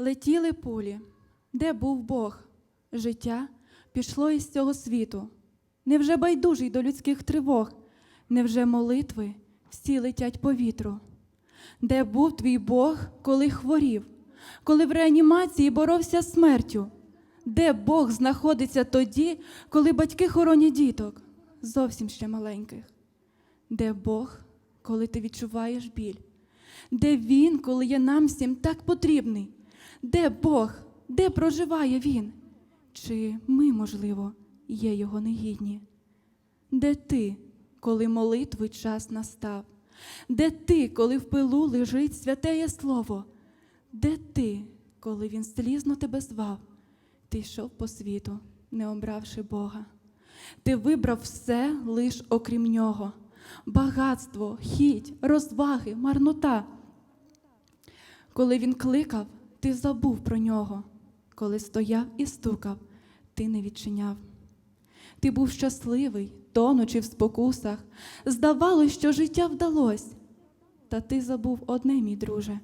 Летіли пулі, де був Бог? Життя пішло із цього світу. Невже байдужий до людських тривог? Невже молитви всі летять по вітру? Де був твій Бог, коли хворів, коли в реанімації боровся смертю? Де Бог знаходиться тоді, коли батьки хоронять діток, зовсім ще маленьких? Де Бог, коли ти відчуваєш біль? Де Він, коли є нам всім так потрібний? Де Бог? Де проживає Він? Чи ми, можливо, є Його негідні? Де ти, коли молитви час настав? Де ти, коли в пилу лежить святеє слово? Де ти, коли він слізно тебе звав? Ти йшов по світу, не обравши Бога. Ти вибрав все лиш окрім нього: багатство, хіть, розваги, марнота. Коли він кликав, ти забув про нього. Коли стояв і стукав, ти не відчиняв. Ти був щасливий, тонучи в спокусах. Здавалось, що життя вдалось. Та ти забув одне, мій друже,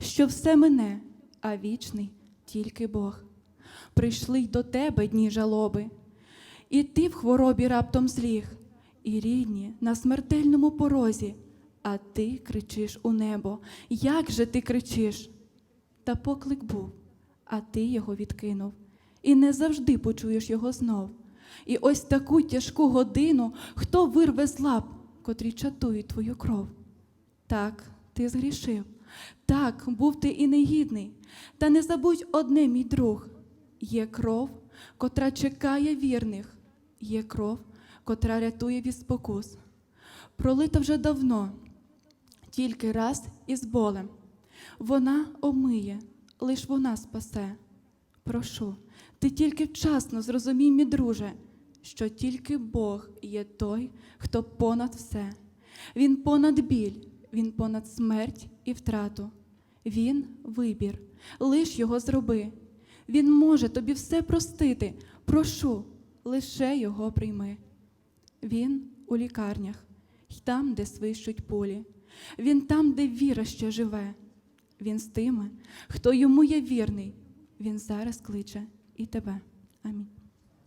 що все мене, а вічний тільки Бог. Прийшли й до тебе дні жалоби, і ти в хворобі раптом зліг, і рідні на смертельному порозі, а ти кричиш у небо. Як же ти кричиш? Та поклик був, а ти його відкинув, і не завжди почуєш його знов. І ось таку тяжку годину хто вирве з лап, котрі чатують твою кров. Так, ти згрішив, так, був ти і негідний. Та не забудь одне, мій друг: є кров, котра чекає вірних, є кров, котра рятує від спокус. Пролита вже давно, тільки раз із болем. Вона омиє, лиш вона спасе. Прошу, ти тільки вчасно зрозумій, мій друже, що тільки Бог є той, хто понад все. Він понад біль, він понад смерть і втрату. Він вибір, лиш його зроби. Він може тобі все простити. Прошу, лише його прийми. Він у лікарнях, й там, де свищуть пулі. Він там, де віра ще живе. Він з тими, хто йому є вірний. Він зараз кличе і тебе. Амінь.